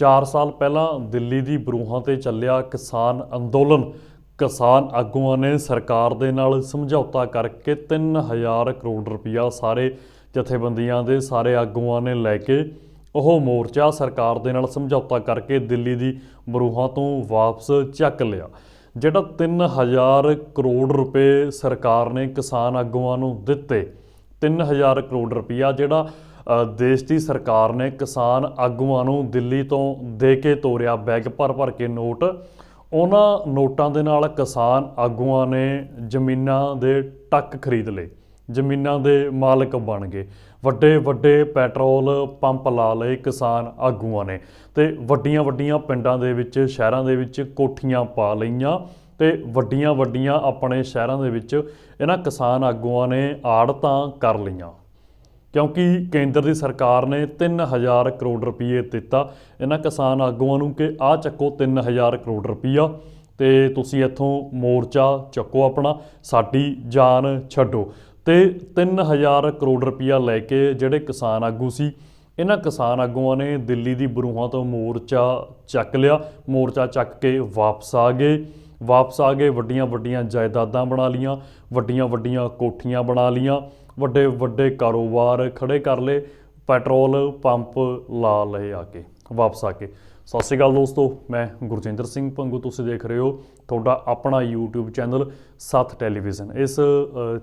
4 ਸਾਲ ਪਹਿਲਾਂ ਦਿੱਲੀ ਦੀ ਬਰੂਹਾਂ ਤੇ ਚੱਲਿਆ ਕਿਸਾਨ ਅੰਦੋਲਨ। ਕਿਸਾਨ ਆਗੂਆਂ ਨੇ ਸਰਕਾਰ ਦੇ ਨਾਲ ਸਮਝੌਤਾ ਕਰਕੇ 3000 ਕਰੋੜ ਰੁਪਇਆ ਸਾਰੇ ਜਥੇਬੰਦੀਆਂ ਦੇ ਸਾਰੇ ਆਗੂਆਂ ਨੇ ਲੈ ਕੇ ਉਹ ਮੋਰਚਾ ਸਰਕਾਰ ਦੇ ਨਾਲ ਸਮਝੌਤਾ ਕਰਕੇ ਦਿੱਲੀ ਦੀ ਬਰੂਹਾਂ ਤੋਂ ਵਾਪਸ ਚੱਕ ਲਿਆ। ਜਿਹੜਾ 3000 ਕਰੋੜ ਰੁਪਏ ਸਰਕਾਰ ਨੇ ਕਿਸਾਨ ਆਗੂਆਂ ਨੂੰ ਦਿੱਤੇ 3000 ਕਰੋੜ ਰੁਪਇਆ ਜਿਹੜਾ ਦੇਸ਼ ਦੀ ਸਰਕਾਰ ਨੇ ਕਿਸਾਨ ਆਗੂਆਂ ਨੂੰ ਦਿੱਲੀ ਤੋਂ ਦੇ ਕੇ ਤੋਰਿਆ ਬੈਗ ਭਰ ਭਰ ਕੇ ਨੋਟ। ਉਹਨਾਂ ਨੋਟਾਂ ਦੇ ਨਾਲ ਕਿਸਾਨ ਆਗੂਆਂ ਨੇ ਜ਼ਮੀਨਾਂ ਦੇ ਟੱਕ ਖਰੀਦ ਲਏ। ਜ਼ਮੀਨਾਂ ਦੇ ਮਾਲਕ ਬਣ ਗਏ। ਵੱਡੇ ਵੱਡੇ ਪੈਟਰੋਲ ਪੰਪ ਲਾ ਲਏ ਕਿਸਾਨ ਆਗੂਆਂ ਨੇ ਤੇ ਵੱਡੀਆਂ ਵੱਡੀਆਂ ਪਿੰਡਾਂ ਦੇ ਵਿੱਚ, ਸ਼ਹਿਰਾਂ ਦੇ ਵਿੱਚ ਕੋਠੀਆਂ ਪਾ ਲਈਆਂ ਤੇ ਵੱਡੀਆਂ ਵੱਡੀਆਂ ਆਪਣੇ ਸ਼ਹਿਰਾਂ ਦੇ ਵਿੱਚ ਇਹਨਾਂ ਕਿਸਾਨ ਆਗੂਆਂ ਨੇ ਆੜਤਾਂ ਕਰ ਲਈਆਂ। ਕਿਉਂਕਿ ਕੇਂਦਰ ਦੀ ਸਰਕਾਰ ਨੇ 3000 ਕਰੋੜ ਰੁਪਏ ਦਿੱਤਾ। ਇਹਨਾਂ ਕਿਸਾਨ ਆਗੂਆਂ ਨੂੰ ਕਿ ਆਹ ਚੱਕੋ 3000 ਕਰੋੜ ਰੁਪਈਆ ਤੇ ਤੁਸੀਂ ਇੱਥੋਂ ਮੋਰਚਾ ਚੱਕੋ ਆਪਣਾ, ਸਾਡੀ ਜਾਨ ਛੱਡੋ। ਤੇ 3000 ਕਰੋੜ ਰੁਪਈਆ ਲੈ ਕੇ ਜਿਹੜੇ ਕਿਸਾਨ ਆਗੂ ਸੀ, ਇਹਨਾਂ ਕਿਸਾਨ ਆਗੂਆਂ ਨੇ ਦਿੱਲੀ ਦੀ ਬਰੂਹਾਂ ਤੋਂ ਮੋਰਚਾ ਚੱਕ ਲਿਆ। ਮੋਰਚਾ ਚੱਕ ਕੇ ਵਾਪਸ ਆ ਗਏ। ਵਾਪਸ ਆ ਗਏ, ਵੱਡੀਆਂ ਵੱਡੀਆਂ ਜਾਇਦਾਦਾਂ ਬਣਾ ਲੀਆਂ ਵੱਡੀਆਂ ਵੱਡੀਆਂ ਕੋਠੀਆਂ ਬਣਾ ਲੀਆਂ ਵੱਡੇ ਵੱਡੇ ਕਾਰੋਬਾਰ ਖੜੇ ਕਰ ਲਏ, ਪੈਟਰੋਲ ਪੰਪ ਲਾ ਲਏ ਆ ਕੇ, ਵਾਪਸ ਆ ਕੇ। ਸਤਿ ਸ਼੍ਰੀ ਅਕਾਲ ਦੋਸਤੋ, ਮੈਂ ਗੁਰਜਿੰਦਰ ਸਿੰਘ ਪੰਗੂ, ਤੁਸੀਂ ਦੇਖ ਰਹੇ ਹੋ ਤੁਹਾਡਾ ਆਪਣਾ YouTube ਚੈਨਲ ਸੱਤ ਟੈਲੀਵਿਜ਼ਨ। ਇਸ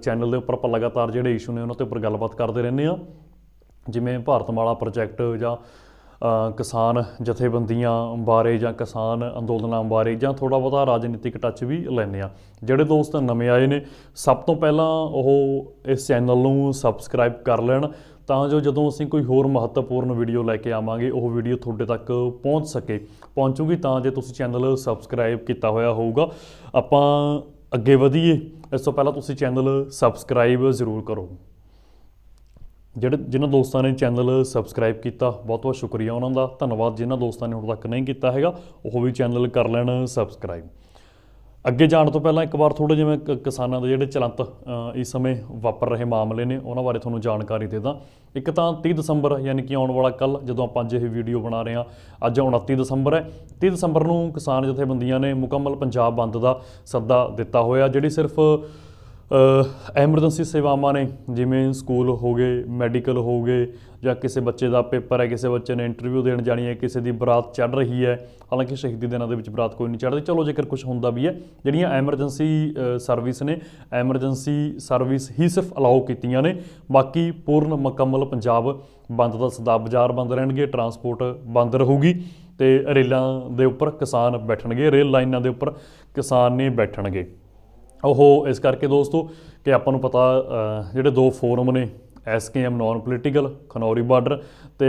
ਚੈਨਲ ਦੇ ਉੱਪਰ ਆਪਾਂ ਲਗਾਤਾਰ ਜਿਹੜੇ ਇਸ਼ੂ ਨੇ ਉਹਨਾਂ ਤੇ ਉੱਪਰ ਗੱਲਬਾਤ ਕਰਦੇ ਰਹਿੰਦੇ ਆ ਜਿਵੇਂ ਭਾਰਤਮਾਲਾ ਪ੍ਰੋਜੈਕਟ ਜਾਂ ਕਿਸਾਨ ਜਥੇਬੰਦੀਆਂ ਬਾਰੇ ਜਾਂ ਕਿਸਾਨ ਅੰਦੋਲਨਾਂ ਬਾਰੇ ਜਾਂ ਥੋੜਾ ਬਹੁਤਾ ਰਾਜਨੀਤਿਕ ਟੱਚ ਵੀ ਲੈਂਦੇ ਆ ਜਿਹੜੇ ਦੋਸਤ ਨਵੇਂ ਆਏ ਨੇ, ਸਭ ਤੋਂ ਪਹਿਲਾਂ ਉਹ ਇਸ ਚੈਨਲ ਨੂੰ ਸਬਸਕ੍ਰਾਈਬ ਕਰ ਲੈਣ ਤਾਂ ਜੋ ਜਦੋਂ ਅਸੀਂ ਕੋਈ ਹੋਰ ਮਹੱਤਵਪੂਰਨ ਵੀਡੀਓ ਲੈ ਕੇ ਆਵਾਂਗੇ, ਉਹ ਵੀਡੀਓ ਤੁਹਾਡੇ ਤੱਕ ਪਹੁੰਚ ਸਕੇ। ਪਹੁੰਚੂਗੀ ਤਾਂ ਜੇ ਤੁਸੀਂ ਚੈਨਲ ਸਬਸਕ੍ਰਾਈਬ ਕੀਤਾ ਹੋਇਆ ਹੋਊਗਾ। ਆਪਾਂ ਅੱਗੇ ਵਧੀਏ। ਇਸ ਤੋਂ ਪਹਿਲਾਂ ਤੁਸੀਂ ਚੈਨਲ ਸਬਸਕ੍ਰਾਈਬ ਜ਼ਰੂਰ ਕਰੋ। ਜਿਹੜੇ ਜਿਨ੍ਹਾਂ ਦੋਸਤਾਂ ਨੇ ਚੈਨਲ ਸਬਸਕ੍ਰਾਈਬ ਕੀਤਾ, ਬਹੁਤ ਬਹੁਤ ਸ਼ੁਕਰੀਆ ਉਹਨਾਂ ਦਾ। ਧੰਨਵਾਦ ਜਿਨ੍ਹਾਂ ਦੋਸਤਾਂ ਨੇ ਹੁਣ ਤੱਕ ਨਹੀਂ ਕੀਤਾ ਹੈਗਾ, ਉਹ ਵੀ ਚੈਨਲ ਕਰ ਲੈਣ ਸਬਸਕ੍ਰਾਈਬ। ਅੱਗੇ ਜਾਣ ਤੋਂ ਪਹਿਲਾਂ ਇੱਕ ਵਾਰ ਥੋੜੇ ਜਿਵੇਂ ਕ- ਕਿਸਾਨਾਂ ਦੇ ਜਿਹੜੇ ਚਲੰਤ ਇਸ ਸਮੇਂ ਵਾਪਰ ਰਹੇ ਮਾਮਲੇ ਨੇ, ਉਹਨਾਂ ਬਾਰੇ ਤੁਹਾਨੂੰ ਜਾਣਕਾਰੀ ਦੇ ਦਾਂ। ਇੱਕ ਤਾਂ 30 ਦਸੰਬਰ, ਯਾਨੀ ਕਿ ਆਉਣ ਵਾਲਾ ਕੱਲ ਜਦੋਂ ਆਪਾਂ ਅੱਜ ਇਹ ਵੀਡੀਓ ਬਣਾ ਰਹੇ ਹਾਂ ਅੱਜ 29 ਦਸੰਬਰ ਹੈ। 30 ਦਸੰਬਰ ਨੂੰ ਕਿਸਾਨ ਜਥੇਬੰਦੀਆਂ ਨੇ ਮੁਕੰਮਲ ਪੰਜਾਬ ਬੰਦ ਦਾ ਸੱਦਾ ਦਿੱਤਾ ਹੋਇਆ, ਜਿਹੜੀ ਸਿਰਫ ਐਮਰਜੈਂਸੀ ਸੇਵਾਵਾਂ ਨੇ, ਜਿਵੇਂ ਸਕੂਲ ਹੋ ਗਏ, ਮੈਡੀਕਲ ਹੋ ਗਏ, ਜਾਂ ਕਿਸੇ ਬੱਚੇ ਦਾ ਪੇਪਰ ਹੈ, ਕਿਸੇ ਬੱਚੇ ਨੇ ਇੰਟਰਵਿਊ ਦੇਣ ਜਾਣੀ ਹੈ, ਕਿਸੇ ਦੀ ਬਰਾਤ ਚੜ ਰਹੀ ਹੈ, ਹਾਲਾਂਕਿ ਸ਼ਹੀਦੀ ਦਿਨਾਂ ਦੇ ਵਿੱਚ ਬਰਾਤ ਕੋਈ ਨਹੀਂ ਚੜ੍ਹਦੀ। ਚਲੋ, ਜੇਕਰ ਕੁਝ ਹੁੰਦਾ ਵੀ ਹੈ, ਜਿਹੜੀਆਂ ਐਮਰਜੈਂਸੀ ਸਰਵਿਸ ਨੇ, ਐਮਰਜੈਂਸੀ ਸਰਵਿਸ ਹੀ ਸਿਰਫ ਅਲਾਉ ਕੀਤੀਆਂ ਨੇ, ਬਾਕੀ ਪੂਰਨ ਮੁਕੰਮਲ ਪੰਜਾਬ ਬੰਦ ਦਾ ਸਦਾ ਬਾਜ਼ਾਰ ਬੰਦ ਰਹਿਣਗੇ, ਟਰਾਂਸਪੋਰਟ ਬੰਦ ਰਹੂਗੀ, ਤੇ ਰੇਲਾਂ ਦੇ ਉੱਪਰ ਕਿਸਾਨ ਬੈਠਣਗੇ, ਰੇਲ ਲਾਈਨਾਂ ਦੇ ਉੱਪਰ ਕਿਸਾਨ ਨੇ ਬੈਠਣਗੇ। ਉਹ ਇਸ ਕਰਕੇ ਦੋਸਤੋ ਕਿ ਆਪਾਂ ਨੂੰ ਪਤਾ ਜਿਹੜੇ ਦੋ ਫੋਰਮ ਨੇ S K M non political Khanauri border ਤੇ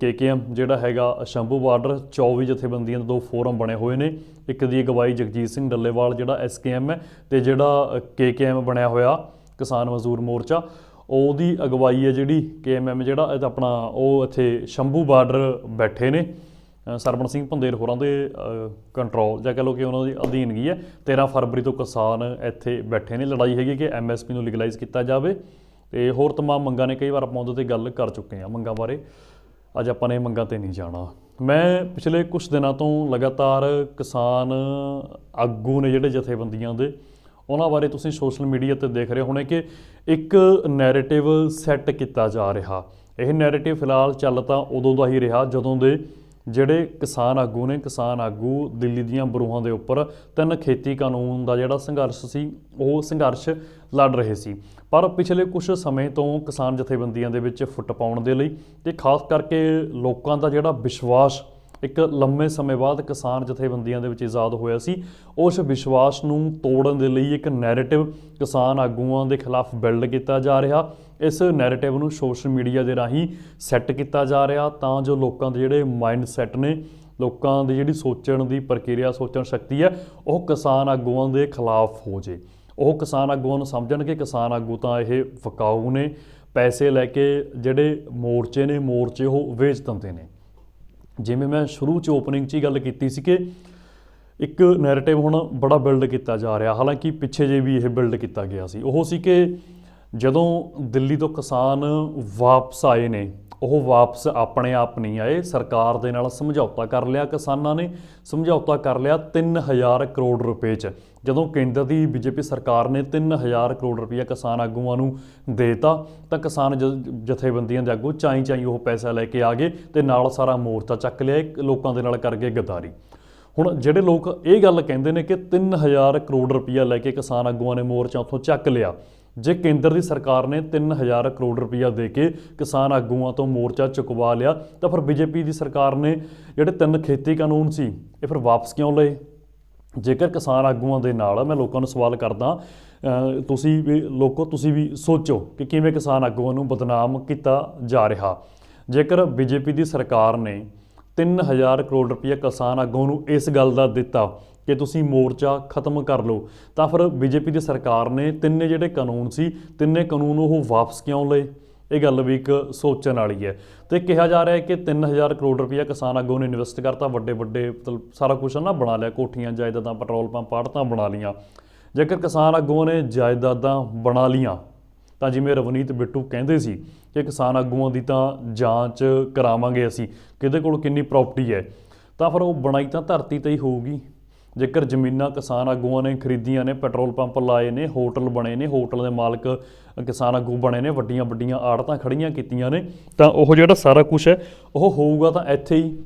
ਕੇਕੇਐਮ ਜਿਹੜਾ ਹੈਗਾ ਸ਼ੰਭੂ ਬਾਰਡਰ 24 ਜਥੇਬੰਦੀਆਂ ਦੇ ਦੋ ਫੋਰਮ ਬਣੇ ਹੋਏ ਨੇ। ਇੱਕ ਦੀ ਅਗਵਾਈ ਜਗਜੀਤ ਸਿੰਘ ਡੱਲੇਵਾਲ ਜਿਹੜਾ ਐਸਕੇਐਮ ਹੈ ਤੇ ਜਿਹੜਾ ਕੇਕੇਐਮ ਬਣਿਆ ਹੋਇਆ ਕਿਸਾਨ ਮਜ਼ਦੂਰ ਮੋਰਚਾ। ਉਹਦੀ ਅਗਵਾਈ ਹੈ ਜਿਹੜੀ ਕੇਐਮਐਮ ਜਿਹੜਾ, ਇਹ ਤਾਂ ਆਪਣਾ ਉਹ ਇੱਥੇ ਸ਼ੰਭੂ ਬਾਰਡਰ ਬੈਠੇ ਨੇ। ਸਰਵਣ ਸਿੰਘ ਭੰਦੇਰ ਹੋਰਾਂ ਦੇ ਕੰਟਰੋਲ ਜਾਂ ਕਹ ਲਓ ਕਿ ਉਹਨਾਂ ਦੀ ਅਧੀਨਗੀ ਹੈ। 13 ਫਰਵਰੀ ਤੋਂ ਕਿਸਾਨ ਇੱਥੇ ਬੈਠੇ ਨੇ। ਲੜਾਈ ਹੈਗੀ ਕਿ ਐਮਐਸਪੀ ਨੂੰ ਲੀਗਲਾਈਜ਼ ਕੀਤਾ ਜਾਵੇ। ਤੇ ਹੋਰ ਤਮਾਮ ਮੰਗਾਂ ਨੇ ਕਈ ਵਾਰ ਆਪਾਂ ਉਹਦੇ ਤੇ ਗੱਲ ਕਰ ਚੁੱਕੇ ਹਾਂ ਮੰਗਾਂ ਬਾਰੇ। ਅੱਜ ਆਪਾਂ ਨੇ ਇਹ ਮੰਗਾਂ ਤੇ ਨਹੀਂ ਜਾਣਾ। ਮੈਂ ਪਿਛਲੇ ਕੁਝ ਦਿਨਾਂ ਤੋਂ ਲਗਾਤਾਰ ਕਿਸਾਨ ਆਗੂ ਨੇ ਜਿਹੜੇ ਜਥੇਬੰਦੀਆਂ ਦੇ, ਉਹਨਾਂ ਬਾਰੇ ਤੁਸੀਂ ਸੋਸ਼ਲ ਮੀਡੀਆ ਤੇ ਦੇਖ ਰਹੇ ਹੋਣੇ ਕਿ ਇੱਕ ਨੈਰੇਟਿਵ ਸੈੱਟ ਕੀਤਾ ਜਾ ਰਿਹਾ। ਇਹ ਨੈਰੇਟਿਵ ਫਿਲਹਾਲ ਚੱਲ ਤਾਂ ਉਦੋਂ ਦਾ ਹੀ ਰਿਹਾ, ਜਦੋਂ ਦੇ ਜਿਹੜੇ ਕਿਸਾਨ ਆਗੂ ਨੇ, ਕਿਸਾਨ ਆਗੂ ਦਿੱਲੀ ਦੀਆਂ ਬਰੂਹਾਂ ਦੇ ਉੱਪਰ ਤਿੰਨ ਖੇਤੀ ਕਾਨੂੰਨ ਦਾ ਜਿਹੜਾ ਸੰਘਰਸ਼ ਸੀ, ਉਹ ਸੰਘਰਸ਼ ਲੜ ਰਹੇ ਸੀ। ਪਰ ਪਿਛਲੇ ਕੁਝ ਸਮੇਂ ਤੋਂ ਕਿਸਾਨ ਜਥੇਬੰਦੀਆਂ ਦੇ ਵਿੱਚ ਫੁੱਟ ਪਾਉਣ ਦੇ ਲਈ ਤੇ ਖਾਸ ਕਰਕੇ ਲੋਕਾਂ ਦਾ ਜਿਹੜਾ ਵਿਸ਼ਵਾਸ, ਇੱਕ ਲੰਮੇ ਸਮੇਂ ਬਾਅਦ ਕਿਸਾਨ ਜਥੇਬੰਦੀਆਂ ਦੇ ਵਿੱਚ ਆਜ਼ਾਦ ਹੋਇਆ ਸੀ, ਉਸ ਵਿਸ਼ਵਾਸ ਨੂੰ ਤੋੜਨ ਦੇ ਲਈ ਇੱਕ ਨੈਰੇਟਿਵ ਕਿਸਾਨ ਆਗੂਆਂ ਦੇ ਖਿਲਾਫ ਬਿਲਡ ਕੀਤਾ ਜਾ ਰਿਹਾ। ਇਸ ਨੈਰੇਟਿਵ ਨੂੰ ਸੋਸ਼ਲ ਮੀਡੀਆ ਦੇ ਰਾਹੀਂ ਸੈੱਟ ਕੀਤਾ ਜਾ ਰਿਹਾ, ਤਾਂ ਜੋ ਲੋਕਾਂ ਦੇ ਜਿਹੜੇ ਮਾਈਂਡ ਸੈੱਟ ਨੇ, ਲੋਕਾਂ ਦੀ ਜਿਹੜੀ ਸੋਚਣ ਦੀ ਪ੍ਰਕਿਰਿਆ, ਸੋਚਣ ਸ਼ਕਤੀ ਹੈ, ਉਹ ਕਿਸਾਨ ਆਗੂਆਂ ਦੇ ਖਿਲਾਫ ਹੋ ਜੇ। ਉਹ ਕਿਸਾਨ ਆਗੂਆਂ ਨੂੰ ਸਮਝਣ ਕਿ ਕਿਸਾਨ ਆਗੂ ਤਾਂ ਇਹ ਫਕਾਊ ਨੇ। ਪੈਸੇ ਲੈ ਕੇ ਜਿਹੜੇ ਮੋਰਚੇ ਨੇ, ਮੋਰਚੇ ਉਹ ਵੇਚ ਦਿੰਦੇ ਨੇ। ਜਿਵੇਂ ਮੈਂ ਸ਼ੁਰੂ ਚ ਓਪਨਿੰਗ 'ਚ ਹੀ ਗੱਲ ਕੀਤੀ ਸੀ ਕਿ ਇੱਕ ਨੈਰੇਟਿਵ ਹੁਣ ਬੜਾ ਬਿਲਡ ਕੀਤਾ ਜਾ ਰਿਹਾ। ਹਾਲਾਂਕਿ ਪਿੱਛੇ ਜੇ ਵੀ ਇਹ ਬਿਲਡ ਕੀਤਾ ਗਿਆ ਸੀ। ਉਹ ਸੀ ਕਿ ਜਦੋਂ ਦਿੱਲੀ ਤੋਂ ਕਿਸਾਨ ਵਾਪਸ ਆਏ ਨੇ, ਉਹ ਵਾਪਸ ਆਪਣੇ ਆਪ ਨਹੀਂ ਆਏ, ਸਰਕਾਰ ਦੇ ਨਾਲ ਸਮਝੌਤਾ ਕਰ ਲਿਆ ਕਿਸਾਨਾਂ ਨੇ। ਸਮਝੌਤਾ ਕਰ ਲਿਆ 3000 ਕਰੋੜ ਰੁਪਏ 'ਚ। ਜਦੋਂ ਕੇਂਦਰ ਦੀ ਬੀਜੇਪੀ ਸਰਕਾਰ ਨੇ 3000 ਕਰੋੜ ਰੁਪਏ ਕਿਸਾਨ ਆਗੂਆਂ ਨੂੰ ਦੇਤਾ, ਤਾਂ ਕਿਸਾਨ ਜ- ਜਥੇਬੰਦੀਆਂ ਦੇ ਆਗੂ ਚਾਈ ਚਾਈ ਉਹ ਪੈਸਾ ਲੈ ਕੇ ਆ ਗਏ ਤੇ ਨਾਲ ਸਾਰਾ ਮੋਰਚਾ ਚੱਕ ਲਿਆ ਲੋਕਾਂ ਦੇ ਨਾਲ ਕਰ ਗਏ ਗਦਾਰੀ। ਹੁਣ ਜਿਹੜੇ ਲੋਕ ਇਹ ਗੱਲ ਕਹਿੰਦੇ ਨੇ ਕਿ 3000 ਕਰੋੜ ਰੁਪਇਆ ਲੈ ਕੇ ਕਿਸਾਨ ਆਗੂਆਂ ਨੇ ਮੋਰਚਾ ਉੱਥੋਂ ਚੱਕ ਲਿਆ ਜੇ ਕੇਂਦਰ ਦੀ ਸਰਕਾਰ ਨੇ 3000 ਕਰੋੜ ਰੁਪਇਆ ਦੇ ਕੇ ਕਿਸਾਨ ਆਗੂਆਂ ਤੋਂ ਮੋਰਚਾ ਚੁਕਵਾ ਲਿਆ, ਤਾਂ ਫਿਰ ਬੀਜੇਪੀ ਦੀ ਸਰਕਾਰ ਨੇ ਜਿਹੜੇ ਤਿੰਨ ਖੇਤੀ ਕਾਨੂੰਨ ਸੀ, ਇਹ ਫਿਰ ਵਾਪਸ ਕਿਉਂ ਲਏ? ਜੇਕਰ ਕਿਸਾਨ ਆਗੂਆਂ ਦੇ ਨਾਲ ਮੈਂ ਲੋਕਾਂ ਨੂੰ ਸਵਾਲ ਕਰਦਾ ਤੁਸੀਂ ਵੀ ਲੋਕੋ, ਤੁਸੀਂ ਵੀ ਸੋਚੋ ਕਿ ਕਿਵੇਂ ਕਿਸਾਨ ਆਗੂਆਂ ਨੂੰ ਬਦਨਾਮ ਕੀਤਾ ਜਾ ਰਿਹਾ। ਜੇਕਰ ਬੀਜੇਪੀ ਦੀ ਸਰਕਾਰ ਨੇ 3000 ਕਰੋੜ ਰੁਪਏ ਕਿਸਾਨ ਆਗੂਆਂ ਨੂੰ ਇਸ ਗੱਲ ਦਾ ਦਿੱਤਾ ਕਿ ਤੁਸੀਂ ਮੋਰਚਾ ਖਤਮ ਕਰ ਲਓ। ਤਾਂ ਫਿਰ ਬੀਜੇਪੀ ਦੀ ਸਰਕਾਰ ਨੇ ਤਿੰਨੇ ਜਿਹੜੇ ਕਾਨੂੰਨ ਸੀ, ਤਿੰਨੇ ਕਾਨੂੰਨ ਉਹ ਵਾਪਸ ਕਿਉਂ ਲਏ? ਇਹ ਗੱਲ ਵੀ ਇੱਕ ਸੋਚਣ ਵਾਲੀ ਹੈ। ਤੇ ਕਿਹਾ ਜਾ ਰਿਹਾ ਹੈ ਕਿ 3000 ਕਰੋੜ ਰੁਪਇਆ ਕਿਸਾਨ ਆਗੂ ਨੇ ਇਨਵੈਸਟ ਕਰਤਾ ਵੱਡੇ ਵੱਡੇ ਮਤਲਬ ਸਾਰਾ ਕੁਝ ਨਾ, ਬਣਾ ਲਿਆ, ਕੋਠੀਆਂ, ਜਾਇਦਾਦਾਂ, ਪੈਟਰੋਲ ਪੰਪ, ਆੜਤਾਂ ਬਣਾ ਲੀਆਂ ਜੇਕਰ ਕਿਸਾਨ ਆਗੂਆਂ ਨੇ ਜਾਇਦਾਦਾਂ ਬਣਾ ਲੀਆਂ ਤਾਂ ਜਿਵੇਂ ਰਵਨੀਤ ਬਿੱਟੂ ਕਹਿੰਦੇ ਸੀ ਕਿ ਕਿਸਾਨ ਆਗੂਆਂ ਦੀ ਤਾਂ ਜਾਂਚ ਕਰਾਵਾਂਗੇ ਅਸੀਂ, ਕਿਹਦੇ ਕੋਲ ਕਿੰਨੀ ਪ੍ਰਾਪਰਟੀ ਹੈ? ਤਾਂ ਫਿਰ ਉਹ ਬਣਾਈ ਤਾਂ ਧਰਤੀ ਤੇ ਹੀ ਹੋਊਗੀ। ਜੇਕਰ ਜ਼ਮੀਨਾਂ ਕਿਸਾਨ ਆਗੂਆਂ ਨੇ ਖਰੀਦੀਆਂ ਨੇ, ਪੈਟਰੋਲ ਪੰਪ ਲਾਏ ਨੇ, ਹੋਟਲ ਬਣੇ ਨੇ, ਹੋਟਲ ਦੇ ਮਾਲਕ ਕਿਸਾਨ ਆਗੂ ਬਣੇ ਨੇ ਵੱਡੀਆਂ ਵੱਡੀਆਂ ਆੜਤਾਂ ਖੜੀਆਂ ਕੀਤੀਆਂ ਨੇ, ਤਾਂ ਉਹ ਜਿਹੜਾ ਸਾਰਾ ਕੁਝ ਹੈ, ਉਹ ਹੋਊਗਾ ਤਾਂ ਇੱਥੇ ਹੀ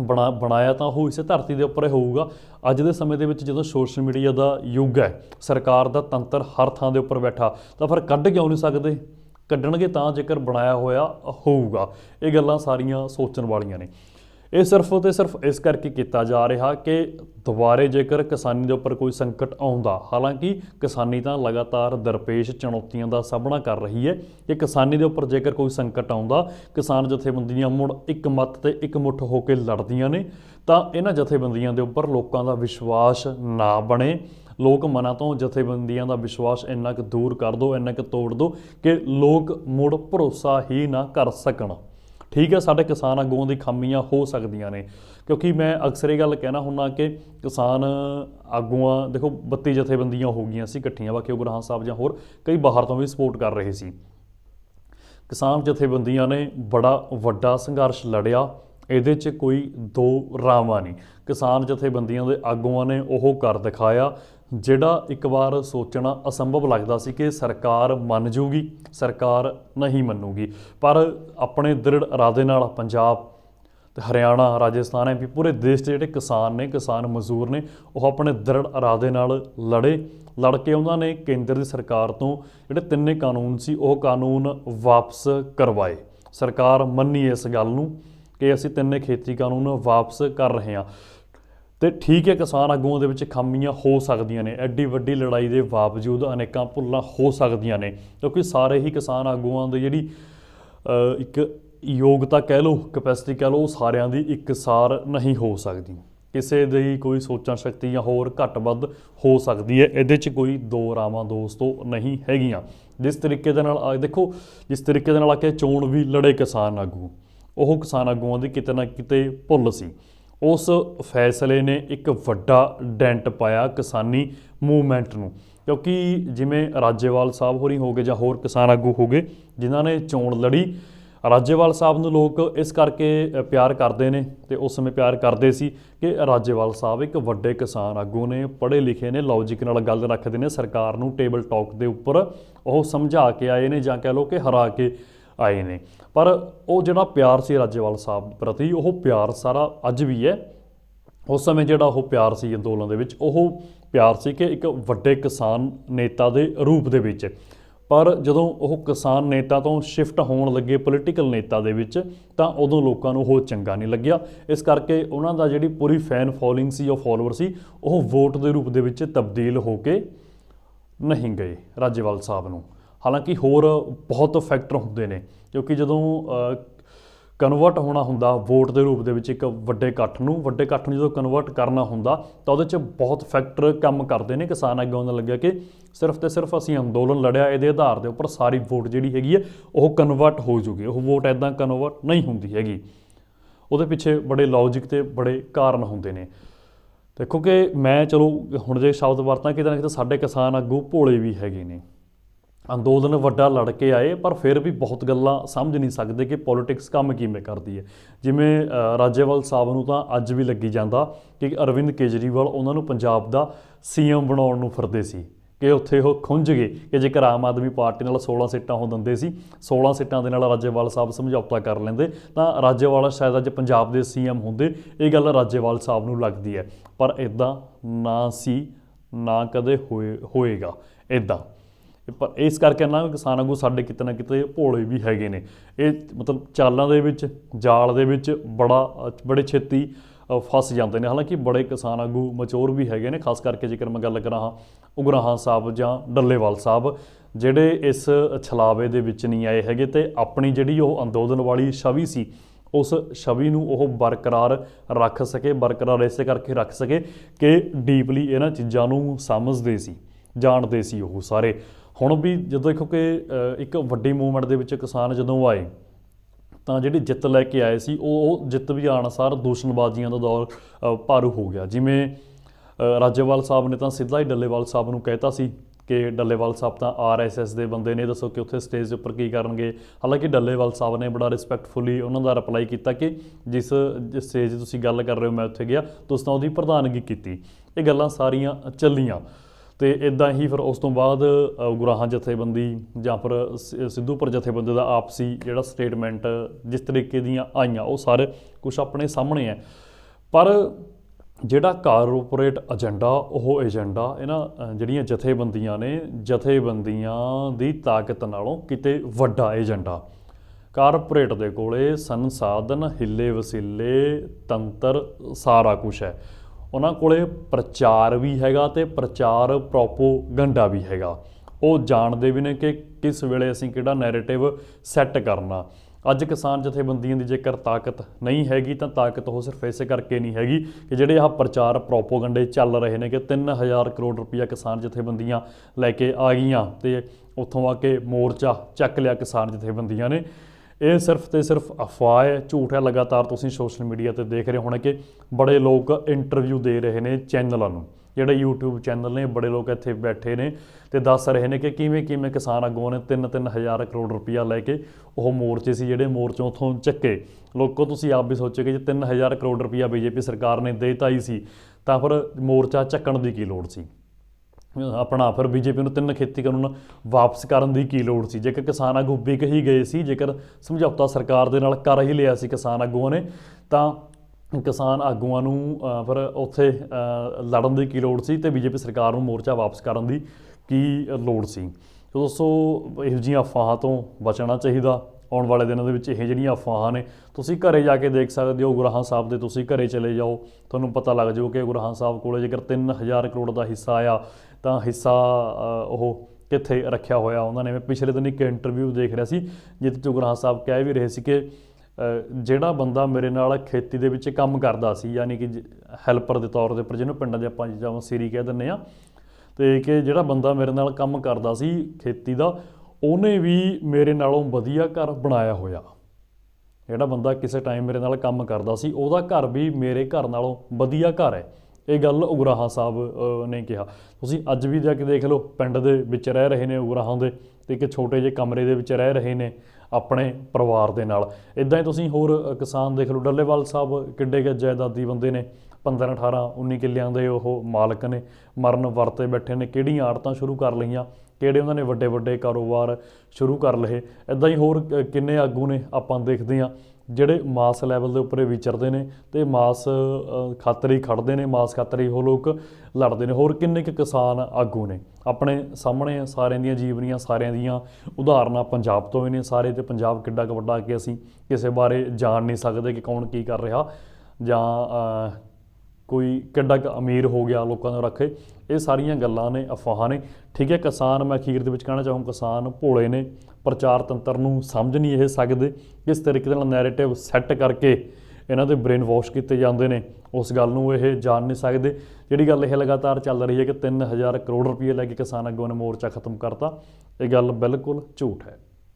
ਬਣਾ, ਬਣਾਇਆ ਤਾਂ ਉਹ ਇਸੇ ਧਰਤੀ ਦੇ ਉੱਪਰ ਹੀ ਹੋਊਗਾ। ਅੱਜ ਦੇ ਸਮੇਂ ਦੇ ਵਿੱਚ ਜਦੋਂ ਸੋਸ਼ਲ ਮੀਡੀਆ ਦਾ ਯੁੱਗ ਹੈ, ਸਰਕਾਰ ਦਾ ਤੰਤਰ ਹਰ ਥਾਂ ਦੇ ਉੱਪਰ ਬੈਠਾ, ਤਾਂ ਫਿਰ ਕੱਢ ਕਿਉਂ ਨਹੀਂ ਸਕਦੇ? ਕੱਢਣਗੇ ਤਾਂ ਜੇਕਰ ਬਣਾਇਆ ਹੋਇਆ ਹੋਊਗਾ। ਇਹ ਗੱਲਾਂ ਸਾਰੀਆਂ ਸੋਚਣ ਵਾਲੀਆਂ ਨੇ। ਇਹ ਸਿਰਫ ਤੇ ਸਿਰਫ ਇਸ ਕਰਕੇ ਕੀਤਾ ਜਾ ਰਿਹਾ ਕਿ ਦੁਬਾਰੇ ਜੇਕਰ ਕਿਸਾਨੀ ਦੇ ਉੱਪਰ ਕੋਈ ਸੰਕਟ ਆਉਂਦਾ, ਹਾਲਾਂਕਿ ਕਿਸਾਨੀ ਤਾਂ ਲਗਾਤਾਰ ਦਰਪੇਸ਼ ਚੁਣੌਤੀਆਂ ਦਾ ਸਾਹਮਣਾ ਕਰ ਰਹੀ ਹੈ ਕਿ ਕਿਸਾਨੀ ਦੇ ਉੱਪਰ ਜੇਕਰ ਕੋਈ ਸੰਕਟ ਆਉਂਦਾ, ਕਿਸਾਨ ਜਥੇਬੰਦੀਆਂ ਮੁੜ ਇੱਕ ਮੱਤ ਤੇ ਇੱਕ ਮੁੱਠ ਹੋ ਕੇ ਲੜਦੀਆਂ ਨੇ, ਤਾਂ ਇਹਨਾਂ ਜਥੇਬੰਦੀਆਂ ਦੇ ਉੱਪਰ ਲੋਕਾਂ ਦਾ ਵਿਸ਼ਵਾਸ ਨਾ ਬਣੇ। ਲੋਕ ਮਨਾਂ ਤੋਂ ਜਥੇਬੰਦੀਆਂ ਦਾ ਵਿਸ਼ਵਾਸ ਇੰਨਾ ਕੁ ਦੂਰ ਕਰ ਦਿਓ ਇੰਨਾ ਕੁ ਤੋੜ ਦਿਓ ਕਿ ਲੋਕ ਮੁੜ ਭਰੋਸਾ ਹੀ ਨਾ ਕਰ ਸਕਣ। ਠੀਕ ਹੈ, ਸਾਡੇ ਕਿਸਾਨ ਆਗੂਆਂ ਦੀ ਖਾਮੀਆਂ ਹੋ ਸਕਦੀਆਂ ਨੇ। ਕਿਉਂਕਿ ਮੈਂ ਅਕਸਰ ਇਹ ਗੱਲ ਕਹਿਣਾ ਹੁੰਨਾ ਕਿ ਕਿਸਾਨ ਆਗੂਆਂ, ਦੇਖੋ 32 ਜਥੇਬੰਦੀਆਂ ਹੋ ਗਈਆਂ ਸੀ ਇਕੱਠੀਆਂ, ਬਾਕੀ ਉਗਰਾਹਾਂ ਸਾਹਿਬ ਜਾਂ ਹੋਰ ਕਈ ਬਾਹਰ ਤੋਂ ਵੀ ਸਪੋਰਟ ਕਰ ਰਹੇ ਸੀ। ਕਿਸਾਨ ਜਥੇਬੰਦੀਆਂ ਨੇ ਬੜਾ ਵੱਡਾ ਸੰਘਰਸ਼ ਲੜਿਆ। ਇਹਦੇ 'ਚ ਕੋਈ ਦੋ ਰਾਵਾਂ ਨਹੀਂ। ਕਿਸਾਨ ਜਥੇਬੰਦੀਆਂ ਦੇ ਆਗੂਆਂ ਨੇ ਉਹ ਕਰ ਦਿਖਾਇਆ, ਜਿਹੜਾ ਇੱਕ ਵਾਰ ਸੋਚਣਾ ਅਸੰਭਵ ਲੱਗਦਾ ਸੀ ਕਿ ਸਰਕਾਰ ਮੰਨ ਜੂਗੀ, ਸਰਕਾਰ ਨਹੀਂ ਮੰਨੂਗੀ। ਪਰ ਆਪਣੇ ਦ੍ਰਿੜ ਇਰਾਦੇ ਨਾਲ ਪੰਜਾਬ ਤੇ ਹਰਿਆਣਾ, ਰਾਜਸਥਾਨ ਐਮਪੀ ਪੂਰੇ ਦੇਸ਼ ਦੇ ਜਿਹੜੇ ਕਿਸਾਨ ਨੇ, ਕਿਸਾਨ ਮਜ਼ਦੂਰ ਨੇ, ਉਹ ਆਪਣੇ ਦ੍ਰਿੜ ਇਰਾਦੇ ਨਾਲ ਲੜੇ। ਲੜ ਕੇ ਉਹਨਾਂ ਨੇ ਕੇਂਦਰ ਦੀ ਸਰਕਾਰ ਤੋਂ ਜਿਹੜੇ ਤਿੰਨੇ ਕਾਨੂੰਨ ਸੀ, ਉਹ ਕਾਨੂੰਨ ਵਾਪਸ ਕਰਵਾਏ। ਸਰਕਾਰ ਮੰਨੀ ਇਸ ਗੱਲ ਨੂੰ। ਕਿ ਅਸੀਂ ਤਿੰਨੇ ਖੇਤੀ ਕਾਨੂੰਨ ਵਾਪਸ ਕਰ ਰਹੇ ਹਾਂ। ਤੇ ਠੀਕ ਹੈ, ਕਿਸਾਨ ਆਗੂਆਂ ਦੇ ਵਿੱਚ ਖਾਮੀਆਂ ਹੋ ਸਕਦੀਆਂ ਨੇ। ਐਡੀ ਵੱਡੀ ਲੜਾਈ ਦੇ ਬਾਵਜੂਦ ਅਨੇਕਾਂ ਭੁੱਲਾਂ ਹੋ ਸਕਦੀਆਂ ਨੇ। ਕਿਉਂਕਿ ਸਾਰੇ ਹੀ ਕਿਸਾਨ ਆਗੂਆਂ ਦੀ ਜਿਹੜੀ ਇੱਕ ਯੋਗਤਾ ਕਹਿ ਲਓ ਕਪੈਸਿਟੀ ਕਹਿ ਲਓ, ਉਹ ਸਾਰਿਆਂ ਦੀ ਇੱਕਸਾਰ ਨਹੀਂ ਹੋ ਸਕਦੀ। ਕਿਸੇ ਦੀ ਕੋਈ ਸੋਚਾਂ ਸ਼ਕਤੀ ਜਾਂ ਹੋਰ ਘੱਟ ਵੱਧ ਹੋ ਸਕਦੀ ਹੈ। ਇਹਦੇ 'ਚ ਕੋਈ ਦੋ ਰਾਵਾਂ ਦੋਸਤੋ ਨਹੀਂ ਹੈਗੀਆਂ। ਜਿਸ ਤਰੀਕੇ ਦੇ ਨਾਲ ਦੇਖੋ, ਜਿਸ ਤਰੀਕੇ ਦੇ ਨਾਲ ਆ ਕੇ ਚੋਣ ਵੀ ਲੜੇ ਕਿਸਾਨ ਆਗੂ। ਉਹ ਕਿਸਾਨ ਆਗੂਆਂ ਦੀ ਕਿਤੇ ਨਾ ਕਿਤੇ ਭੁੱਲ ਸੀ। ਉਸ ਫੈਸਲੇ ਨੇ ਇੱਕ ਵੱਡਾ ਡੈਂਟ ਪਾਇਆ ਕਿਸਾਨੀ ਮੂਵਮੈਂਟ ਨੂੰ। ਕਿਉਂਕਿ ਜਿਵੇਂ ਰਾਜੇਵਾਲ ਸਾਹਿਬ ਹੋਰੀ ਹੋ ਗਏ ਜਾਂ ਹੋਰ ਕਿਸਾਨ ਆਗੂ ਹੋ ਗਏ, ਜਿਨ੍ਹਾਂ ਨੇ ਚੋਣ ਲੜੀ, ਰਾਜੇਵਾਲ ਸਾਹਿਬ ਨੂੰ ਲੋਕ ਇਸ ਕਰਕੇ ਪਿਆਰ ਕਰਦੇ ਨੇ ਤੇ ਉਸ ਸਮੇਂ ਪਿਆਰ ਕਰਦੇ ਸੀ ਕਿ ਰਾਜੇਵਾਲ ਸਾਹਿਬ ਇੱਕ ਵੱਡੇ ਕਿਸਾਨ ਆਗੂ ਨੇ, ਪੜ੍ਹੇ ਲਿਖੇ ਨੇ, ਲੌਜੀਕ ਨਾਲ ਗੱਲ ਰੱਖਦੇ ਨੇ, ਸਰਕਾਰ ਨੂੰ ਟੇਬਲ ਟਾਕ ਦੇ ਉੱਪਰ ਉਹ ਸਮਝਾ ਕੇ ਆਏ ਨੇ ਜਾਂ ਕਹਿ ਲਓ ਕਿ ਹਰਾ ਕੇ ਆਏ ਨੇ। ਪਰ ਉਹ ਜਿਹੜਾ ਪਿਆਰ ਸੀ ਰਾਜੇਵਾਲ ਸਾਹਿਬ ਪ੍ਰਤੀ, ਉਹ ਪਿਆਰ ਸਾਰਾ ਅੱਜ ਵੀ ਹੈ। ਉਸ ਸਮੇਂ ਜਿਹੜਾ ਉਹ ਪਿਆਰ ਸੀ ਅੰਦੋਲਨ ਦੇ ਵਿੱਚ, ਉਹ ਪਿਆਰ ਸੀ ਕਿ ਇੱਕ ਵੱਡੇ ਕਿਸਾਨ ਨੇਤਾ ਦੇ ਰੂਪ ਦੇ ਵਿੱਚ। ਪਰ ਜਦੋਂ ਉਹ ਕਿਸਾਨ ਨੇਤਾ ਤੋਂ ਸ਼ਿਫਟ ਹੋਣ ਲੱਗੇ ਪੋਲੀਟੀਕਲ ਨੇਤਾ ਦੇ ਵਿੱਚ, ਤਾਂ ਉਦੋਂ ਲੋਕਾਂ ਨੂੰ ਉਹ ਚੰਗਾ ਨਹੀਂ ਲੱਗਿਆ। ਇਸ ਕਰਕੇ ਉਹਨਾਂ ਦਾ ਜਿਹੜੀ ਪੂਰੀ ਫੈਨ ਫੋਲੋਇੰਗ ਸੀ, ਉਹ ਫਾਲੋਅਰ ਸੀ, ਉਹ ਵੋਟ ਦੇ ਰੂਪ ਦੇ ਵਿੱਚ ਤਬਦੀਲ ਹੋ ਕੇ ਨਹੀਂ ਗਏ ਰਾਜੇਵਾਲ ਸਾਹਿਬ ਨੂੰ। ਹਾਲਾਂਕਿ ਹੋਰ ਬਹੁਤ ਫੈਕਟਰ ਹੁੰਦੇ ਨੇ, ਕਿਉਂਕਿ ਜਦੋਂ ਕਨਵਰਟ ਹੋਣਾ ਹੁੰਦਾ ਵੋਟ ਦੇ ਰੂਪ ਦੇ ਵਿੱਚ ਇੱਕ ਵੱਡੇ ਇਕੱਠ ਨੂੰ, ਵੱਡੇ ਇਕੱਠ ਨੂੰ ਜਦੋਂ ਕਨਵਰਟ ਕਰਨਾ ਹੁੰਦਾ, ਤਾਂ ਉਹਦੇ 'ਚ ਬਹੁਤ ਫੈਕਟਰ ਕੰਮ ਕਰਦੇ ਨੇ। ਕਿਸਾਨ ਅੱਗੇ ਆਉਣ ਲੱਗਿਆ ਕਿ ਸਿਰਫ ਤੇ ਸਿਰਫ ਅਸੀਂ ਅੰਦੋਲਨ ਲੜਿਆ, ਇਹਦੇ ਆਧਾਰ ਦੇ ਉੱਪਰ ਸਾਰੀ ਵੋਟ ਜਿਹੜੀ ਹੈਗੀ ਹੈ, ਉਹ ਕਨਵਰਟ ਹੋ ਜੂਗੀ। ਉਹ ਵੋਟ ਐਦਾਂ ਕਨਵਰਟ ਨਹੀਂ ਹੁੰਦੀ ਹੈਗੀ। ਉਹਦੇ ਪਿੱਛੇ ਬੜੇ ਲੌਜੀਕ ਤੇ ਬੜੇ ਕਾਰਨ ਹੁੰਦੇ ਨੇ। ਦੇਖੋ ਕਿ ਮੈਂ ਚਲੋ ਹੁਣ ਜੇ ਸ਼ਬਦ ਵਰਤਾਂ, ਕਿਤੇ ਨਾ ਕਿਤੇ ਸਾਡੇ ਕਿਸਾਨ ਆਗੂ ਭੋਲੇ ਵੀ ਹੈਗੇ ਨੇ। ਅੰਦੋਲਨ ਵੱਡਾ ਲੜ ਕੇ ਆਏ, ਪਰ ਫਿਰ ਵੀ ਬਹੁਤ ਗੱਲਾਂ ਸਮਝ ਨਹੀਂ ਸਕਦੇ ਕਿ ਪੋਲਿਟਿਕਸ ਕੰਮ ਕਿਵੇਂ ਕਰਦੀ ਹੈ। ਜਿਵੇਂ ਰਾਜੇਵਾਲ ਸਾਹਿਬ ਨੂੰ ਤਾਂ ਅੱਜ ਵੀ ਲੱਗੀ ਜਾਂਦਾ ਕਿ ਅਰਵਿੰਦ ਕੇਜਰੀਵਾਲ ਉਹਨਾਂ ਨੂੰ ਪੰਜਾਬ ਦਾ ਸੀਐਮ ਬਣਾਉਣ ਨੂੰ ਫਿਰਦੇ ਸੀ ਕਿ ਉੱਥੇ ਉਹ ਖੁੰਝ ਗਏ ਕਿ ਜੇਕਰ ਆਮ ਆਦਮੀ ਪਾਰਟੀ ਨਾਲ 16 ਸੀਟਾਂ ਉਹ ਦਿੰਦੇ ਸੀ 16 ਸੀਟਾਂ ਦੇ ਨਾਲ ਰਾਜੇਵਾਲ ਸਾਹਿਬ ਸਮਝੌਤਾ ਕਰ ਲੈਂਦੇ, ਤਾਂ ਰਾਜੇਵਾਲ ਸ਼ਾਇਦ ਅੱਜ ਪੰਜਾਬ ਦੇ ਸੀਐਮ ਹੁੰਦੇ, ਇਹ ਗੱਲ ਰਾਜੇਵਾਲ ਸਾਹਿਬ ਨੂੰ ਲੱਗਦੀ ਹੈ। ਪਰ ਇਦਾਂ ਨਾ ਸੀ, ਨਾ ਕਦੇ ਹੋਏ, ਹੋਏਗਾ। ਇਦਾਂ ਪਰ ਇਸ ਕਰਕੇ ਨਾ ਕਿਸਾਨ ਆਗੂ ਸਾਡੇ ਕਿਤੇ ਨਾ ਕਿਤੇ ਭੋਲੇ ਵੀ ਹੈਗੇ ਨੇ। ਇਹ ਮਤਲਬ ਚਾਲਾਂ ਦੇ ਵਿੱਚ, ਜਾਲ ਦੇ ਵਿੱਚ ਬੜਾ, ਬੜੇ ਛੇਤੀ ਫਸ ਜਾਂਦੇ ਨੇ। ਹਾਲਾਂਕਿ ਬੜੇ ਕਿਸਾਨ ਆਗੂ ਮਚੋਰ ਵੀ ਹੈਗੇ ਨੇ, ਖਾਸ ਕਰਕੇ ਜੇਕਰ ਮੈਂ ਗੱਲ ਕਰਾਂ ਹਾਂ ਉਗਰਾਹਾਂ ਸਾਹਿਬ ਜਾਂ ਡੱਲੇਵਾਲ ਸਾਹਿਬ, ਜਿਹੜੇ ਇਸ ਛਲਾਵੇ ਦੇ ਵਿੱਚ ਨਹੀਂ ਆਏ ਹੈਗੇ ਤੇ ਆਪਣੀ ਜਿਹੜੀ ਉਹ ਅੰਦੋਲਨ ਵਾਲੀ ਛਵੀ ਸੀ, ਉਸ ਛਵੀ ਨੂੰ ਉਹ ਬਰਕਰਾਰ ਰੱਖ ਸਕੇ, ਬਰਕਰਾਰ ਇਸੇ ਕਰਕੇ ਰੱਖ ਸਕੇ ਕਿ ਡੀਪਲੀ ਇਹਨਾਂ ਚੀਜ਼ਾਂ ਨੂੰ ਸਮਝਦੇ ਸੀ, ਜਾਣਦੇ ਸੀ ਉਹ ਸਾਰੇ। ਹੁਣ ਵੀ ਜਦੋਂ ਦੇਖੋ ਕਿ ਇੱਕ ਵੱਡੀ ਮੂਵਮੈਂਟ ਦੇ ਵਿੱਚ ਕਿਸਾਨ ਜਦੋਂ ਆਏ, ਤਾਂ ਜਿਹੜੀ ਜਿੱਤ ਲੈ ਕੇ ਆਏ ਸੀ, ਉਹ ਉਹ ਜਿੱਤ ਵੀ ਆਉਣ ਸਾਰ ਦੂਸ਼ਣਬਾਜ਼ੀਆਂ ਦਾ ਦੌਰ ਭਾਰੂ ਹੋ ਗਿਆ। ਜਿਵੇਂ ਰਾਜੇਵਾਲ ਸਾਹਿਬ ਨੇ ਤਾਂ ਸਿੱਧਾ ਹੀ ਡੱਲੇਵਾਲ ਸਾਹਿਬ ਨੂੰ ਕਹਿਤਾ ਸੀ ਕਿ ਡੱਲੇਵਾਲ ਸਾਹਿਬ ਤਾਂ ਆਰਐਸਐਸ ਦੇ ਬੰਦੇ ਨੇ, ਦੱਸੋ ਕਿ ਉੱਥੇ ਸਟੇਜ ਦੇ ਉੱਪਰ ਕੀ ਕਰਨਗੇ। ਹਾਲਾਂਕਿ ਡੱਲੇਵਾਲ ਸਾਹਿਬ ਨੇ ਬੜਾ ਰਿਸਪੈਕਟਫੁਲੀ ਉਹਨਾਂ ਦਾ ਰਿਪਲਾਈ ਕੀਤਾ ਕਿ ਜਿਸ ਸਟੇਜ ਤੁਸੀਂ ਗੱਲ ਕਰ ਰਹੇ ਹੋ, ਮੈਂ ਉੱਥੇ ਗਿਆ, ਤੁਸੀਂ ਤਾਂ ਉਹਦੀ ਪ੍ਰਧਾਨਗੀ ਕੀਤੀ। ਇਹ ਗੱਲਾਂ ਸਾਰੀਆਂ ਚੱਲੀਆਂ। ਤੇ ਇਦਾਂ ਹੀ ਫਿਰ ਉਸ ਤੋਂ ਬਾਅਦ ਅ, ਗੁਰਾਹਾਂ ਜਥੇਬੰਦੀ ਜਾਂ ਫਿਰ ਸ- ਸਿੱਧੂਪੁਰ ਜਥੇਬੰਦੀ ਦਾ ਆਪਸੀ ਜਿਹੜਾ ਸਟੇਟਮੈਂਟ ਜਿਸ ਤਰੀਕੇ ਦੀਆਂ ਆਈਆਂ ਉਹ ਸਾਰੇ ਕੁਝ ਆਪਣੇ ਸਾਹਮਣੇ ਹੈ ਪਰ ਜਿਹੜਾ ਕਾਰਪੋਰੇਟ ਏਜੰਡਾ ਉਹ ਏਜੰਡਾ ਇਹਨਾਂ ਜਿਹੜੀਆਂ ਜਥੇਬੰਦੀਆਂ ਨੇ ਜਥੇਬੰਦੀਆਂ ਦੀ ਤਾਕਤ ਨਾਲੋਂ ਕਿਤੇ ਵੱਡਾ ਏਜੰਡਾ। ਕਾਰਪੋਰੇਟ ਦੇ ਕੋਲੇ ਸੰਸਾਧਨ ਹਿੱਲੇ ਵਸੀਲੇ ਤੰਤਰ ਸਾਰਾ ਕੁਝ ਹੈ ਉਹਨਾਂ ਕੋਲੇ ਪ੍ਰਚਾਰ ਵੀ ਹੈਗਾ ਤੇ ਪ੍ਰਚਾਰ ਪ੍ਰੋਪੋਗੰਡਾ ਵੀ ਹੈਗਾ। ਉਹ ਜਾਣਦੇ ਵੀ ਨੇ ਕਿ ਕਿਸ ਵੇਲੇ ਅਸੀਂ ਕਿਹੜਾ ਨੈਰੇਟਿਵ ਸੈੱਟ ਕਰਨਾ। ਅੱਜ ਕਿਸਾਨ ਜਥੇਬੰਦੀਆਂ ਦੀ ਜੇਕਰ ਤਾਕਤ ਨਹੀਂ ਹੈਗੀ ਤਾਂ ਤਾਕਤ ਉਹ ਸਿਰਫ ਇਸੇ ਕਰਕੇ ਨਹੀਂ ਹੈਗੀ ਕਿ ਜਿਹੜੇ ਆਹ ਪ੍ਰਚਾਰ ਪ੍ਰੋਪੋਗੰਡੇ ਚੱਲ ਰਹੇ ਨੇ ਕਿ 3000 ਕਰੋੜ ਰੁਪਇਆ ਕਿਸਾਨ ਜਥੇਬੰਦੀਆਂ ਲੈ ਕੇ ਆ ਗਈਆਂ ਤੇ ਉੱਥੋਂ ਆ ਕੇ ਮੋਰਚਾ ਚੱਕ ਲਿਆ ਕਿਸਾਨ ਜਥੇਬੰਦੀਆਂ ਨੇ। ਇਹ ਸਿਰਫ ਤੇ ਸਿਰਫ ਅਫਵਾਹ ਹੈ, ਝੂਠ ਹੈ। ਲਗਾਤਾਰ ਤੁਸੀਂ ਸੋਸ਼ਲ ਮੀਡੀਆ ਤੇ ਦੇਖ ਰਹੇ ਹੋਣਾ ਕਿ ਬੜੇ ਲੋਕ ਇੰਟਰਵਿਊ ਦੇ ਰਹੇ ਨੇ ਚੈਨਲਾਂ ਨੂੰ। ਜਿਹੜੇ YouTube ਚੈਨਲ ਨੇ, ਬੜੇ ਲੋਕ ਇੱਥੇ ਬੈਠੇ ਨੇ ਤੇ ਦੱਸ ਰਹੇ ਨੇ ਕਿ ਕਿਵੇਂ ਕਿਵੇਂ ਕਿਸਾਨ ਆਗੂਆਂ ਨੇ 3-3000 ਕਰੋੜ ਰੁਪਇਆ ਲੈ ਕੇ ਉਹ ਮੋਰਚੇ ਸੀ ਜਿਹੜੇ ਮੋਰਚੋਂ ਉਥੋਂ ਚੱਕੇ। ਲੋਕੋ, ਤੁਸੀਂ ਆਪ ਵੀ ਸੋਚੋ ਕਿ ਜੇ 3000 ਕਰੋੜ ਰੁਪਇਆ ਬੀਜੇਪੀ ਸਰਕਾਰ ਨੇ ਦੇਤਾ ਹੀ ਸੀ, ਤਾਂ ਫਿਰ ਮੋਰਚਾ ਚੱਕਣ ਦੀ ਕੀ ਲੋੜ ਸੀ? ਆਪਣਾ ਫਿਰ ਬੀਜੇਪੀ ਨੂੰ ਤਿੰਨ ਖੇਤੀ ਕਾਨੂੰਨ ਵਾਪਸ ਕਰਨ ਦੀ ਕੀ ਲੋੜ ਸੀ? ਜੇਕਰ ਕਿਸਾਨ ਆਗੂ ਵਿਕ ਹੀ ਗਏ ਸੀ, ਜੇਕਰ ਸਮਝੌਤਾ ਸਰਕਾਰ ਦੇ ਨਾਲ ਕਰ ਹੀ ਲਿਆ ਸੀ ਕਿਸਾਨ ਆਗੂਆਂ ਨੇ, ਤਾਂ ਕਿਸਾਨ ਆਗੂਆਂ ਨੂੰ ਫਿਰ ਉੱਥੇ ਲੜਨ ਦੀ ਕੀ ਲੋੜ ਸੀ ਤੇ ਬੀਜੇਪੀ ਸਰਕਾਰ ਨੂੰ ਮੋਰਚਾ ਵਾਪਸ ਕਰਨ ਦੀ ਕੀ ਲੋੜ ਸੀ? ਸੋ ਦੋਸਤੋ, ਇਹੋ ਜਿਹੀਆਂ ਅਫਵਾਹਾਂ ਤੋਂ ਬਚਣਾ ਚਾਹੀਦਾ। ਆਉਣ ਵਾਲੇ ਦਿਨਾਂ ਦੇ ਵਿੱਚ ਇਹ ਜਿਹੜੀਆਂ ਅਫਵਾਹਾਂ ਨੇ। ਤੁਸੀਂ ਘਰੇ ਜਾ ਕੇ ਦੇਖ ਸਕਦੇ ਹੋ ਗੁਰਾਹਾਂ ਸਾਹਿਬ ਦੇ, ਤੁਸੀਂ ਘਰੇ ਚਲੇ ਜਾਓ। ਤੁਹਾਨੂੰ ਪਤਾ ਲੱਗ ਜਾਊ ਕਿ ਗੁਰਾਹਾਂ ਸਾਹਿਬ ਕੋਲੇ ਜੇਕਰ 3000 ਕਰੋੜ ਦਾ ਹਿੱਸਾ ਆਇਆ ਤਾਂ ਹਿੱਸਾ ਉਹ ਕਿੱਥੇ ਰੱਖਿਆ ਹੋਇਆ ਉਹਨਾਂ ਨੇ। ਮੈਂ ਪਿਛਲੇ ਦਿਨ ਇੱਕ ਇੰਟਰਵਿਊ ਦੇਖ ਰਿਹਾ ਸੀ, ਜਿੱਥੇ ਚੁਗਰਾਹ ਸਾਹਿਬ ਕਹਿ ਵੀ ਰਹੇ ਸੀ ਕਿ ਜਿਹੜਾ ਬੰਦਾ ਮੇਰੇ ਨਾਲ ਖੇਤੀ ਦੇ ਵਿੱਚ ਕੰਮ ਕਰਦਾ ਸੀ, ਯਾਨੀ ਕਿ ਹੈਲਪਰ ਦੇ ਤੌਰ ਦੇ ਉੱਪਰ, ਜਿਹਨੂੰ ਪਿੰਡਾਂ ਦੇ ਆਪਾਂ ਜਿਵੇਂ ਸੀਰੀ ਕਹਿ ਦਿੰਦੇ ਆ ਤੇ ਕਿ ਜਿਹੜਾ ਬੰਦਾ ਮੇਰੇ ਨਾਲ ਕੰਮ ਕਰਦਾ ਸੀ ਖੇਤੀ ਦਾ, ਉਹਨੇ ਵੀ ਮੇਰੇ ਨਾਲੋਂ ਵਧੀਆ ਘਰ ਬਣਾਇਆ ਹੋਇਆ। ਜਿਹੜਾ ਬੰਦਾ ਕਿਸੇ ਟਾਈਮ ਮੇਰੇ ਨਾਲ ਕੰਮ ਕਰਦਾ ਸੀ, ਉਹਦਾ ਘਰ ਵੀ ਮੇਰੇ ਘਰ ਨਾਲੋਂ ਵਧੀਆ ਘਰ ਹੈ। ਇਹ ਗੱਲ ਉਗਰਾਹਾਂ ਸਾਹਿਬ ਨੇ ਕਿਹਾ। ਤੁਸੀਂ ਅੱਜ ਵੀ ਜਾ ਕੇ ਦੇਖ ਲਓ, ਪਿੰਡ ਦੇ ਵਿੱਚ ਰਹਿ ਰਹੇ ਨੇ ਉਗਰਾਹਾਂ ਦੇ ਤੇ ਇੱਕ ਛੋਟੇ ਜਿਹੇ ਕਮਰੇ ਦੇ ਵਿੱਚ ਰਹਿ ਰਹੇ ਨੇ ਆਪਣੇ ਪਰਿਵਾਰ ਦੇ ਨਾਲ। ਇਦਾਂ ਹੀ ਤੁਸੀਂ ਹੋਰ ਕਿਸਾਨ ਦੇਖ ਲਓ, ਡੱਲੇਵਾਲ ਸਾਹਿਬ ਕਿੱਡੇ ਕੁ ਜਾਇਦਾਦੀ ਬੰਦੇ ਨੇ। 15 18 19 ਕਿੱਲਿਆਂ ਦੇ ਉਹ ਮਾਲਕ ਨੇ। ਮਰਨ ਵਰਤੇ ਬੈਠੇ ਨੇ। ਕਿਹੜੀਆਂ ਆੜਤਾਂ ਸ਼ੁਰੂ ਕਰ ਲਈਆਂ? ਕਿਹੜੇ ਉਹਨਾਂ ਨੇ ਵੱਡੇ ਵੱਡੇ ਕਾਰੋਬਾਰ ਸ਼ੁਰੂ ਕਰ ਲਏ? ਇਦਾਂ ਹੀ ਹੋਰ ਕਿੰਨੇ ਆਗੂ ਨੇ ਆਪਾਂ ਦੇਖਦੇ ਹਾਂ। ਜਿਹੜੇ ਮਾਸ ਲੈਵਲ ਦੇ ਉੱਪਰ ਵਿਚਰਦੇ ਨੇ ਤੇ ਮਾਸ ਖਾਤਰ ਹੀ ਖੜਦੇ ਨੇ, ਮਾਸ ਖਾਤਰ ਹੀ ਉਹ ਲੋਕ ਲੜਦੇ ਨੇ। ਹੋਰ ਕਿੰਨੇ ਕੁ ਕਿਸਾਨ ਆਗੂ ਨੇ? ਆਪਣੇ ਸਾਹਮਣੇ ਸਾਰਿਆਂ ਦੀਆਂ ਜੀਵਨੀਆਂ, ਸਾਰਿਆਂ ਦੀਆਂ ਉਦਾਹਰਨਾਂ ਪੰਜਾਬ ਤੋਂ ਵੀ ਨੇ। ਸਾਰੇ ਤੇ ਪੰਜਾਬ ਕਿੱਡਾ ਕੁ ਵੱਡਾ ਕਿ ਅਸੀਂ ਕਿਸੇ ਬਾਰੇ ਜਾਣ ਨਹੀਂ ਸਕਦੇ ਕਿ ਕੌਣ ਕੀ ਕਰ ਰਿਹਾ ਜਾਂ ਕੋਈ ਕਿੱਡਾ ਕੁ ਅਮੀਰ ਹੋ ਗਿਆ ਲੋਕਾਂ ਨੂੰ ਰੱਖੇ ਇਹ ਸਾਰੀਆਂ ਗੱਲਾਂ ਨੇ, ਅਫਵਾਹਾਂ ਨੇ। ਠੀਕ ਹੈ, ਕਿਸਾਨ, ਮੈਂ ਅਖੀਰ ਦੇ ਵਿੱਚ ਕਹਿਣਾ ਚਾਹੂੰ ਕਿਸਾਨ ਭੋਲੇ ਨੇ ਪ੍ਰਚਾਰ ਤੰਤਰ ਨੂੰ ਸਮਝ ਨਹੀਂ ਇਹ ਸਕਦੇ। ਕਿਸ ਤਰੀਕੇ ਨਾਲ ਨੈਰੇਟਿਵ ਸੈੱਟ ਕਰਕੇ ਇਹਨਾਂ ਦੇ ਬ੍ਰੇਨ ਵਾਸ਼ ਕੀਤੇ ਜਾਂਦੇ ਨੇ। ਉਸ ਗੱਲ ਨੂੰ ਇਹ ਜਾਣ ਨਹੀਂ ਸਕਦੇ। ਜਿਹੜੀ ਗੱਲ ਇਹ ਲਗਾਤਾਰ ਚੱਲ ਰਹੀ ਹੈ ਕਿ 3000 ਕਰੋੜ ਰੁਪਏ ਲੈ ਕੇ ਕਿਸਾਨ ਅੱਗੋਂ ਨੇ ਮੋਰਚਾ ਖਤਮ ਕਰਤਾ, ਇਹ ਗੱਲ ਬਿਲਕੁਲ ਝੂਠ ਹੈ।